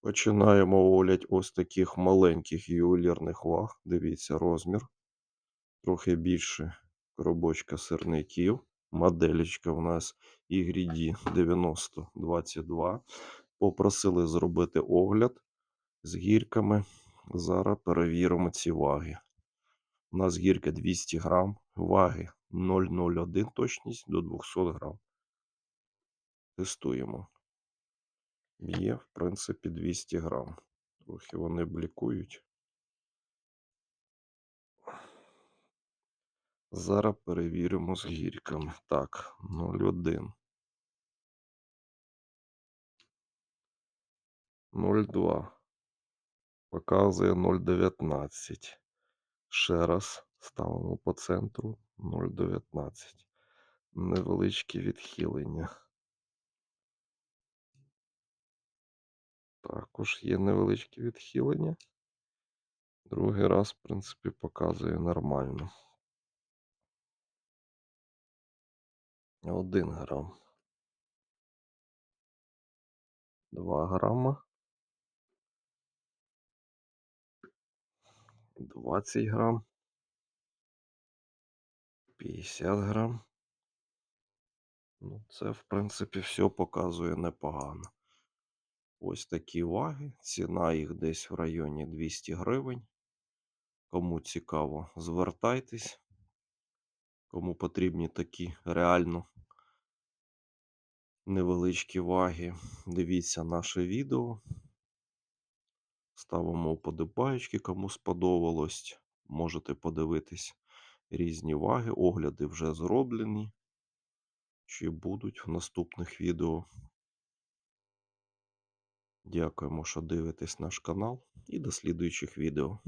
Починаємо огляд ось таких маленьких ювелірних ваг. Дивіться розмір. Трохи більше коробочка сирників. Моделечка у нас Ігріді 9022. Попросили зробити огляд з гірками. Зараз перевіримо ці ваги. У нас гірка 200 грам, ваги 0,01 точність до 200 грам. Тестуємо. Є, в принципі, 200 грам. Трохи вони блікують. Зараз перевіримо з гірками. Так, 0,1. 0,2. Показує 0,19. Ще раз ставимо по центру 0,19. Невеличкі відхилення. Також є невеличкі відхилення. Другий раз, в принципі, показує нормально. 1 грам. 2 грама. 20 грам. 50 грам. Ну, це, в принципі, все показує непогано. Ось такі ваги. Ціна їх десь в районі 200 гривень. Кому цікаво, звертайтесь. Кому потрібні такі реально невеличкі ваги, дивіться наше відео. Ставимо вподобаєчки, кому сподобалось. Можете подивитись різні ваги. Огляди вже зроблені. Чи будуть в наступних відео. Дякуємо, що дивитесь наш канал і до слідуючих відео.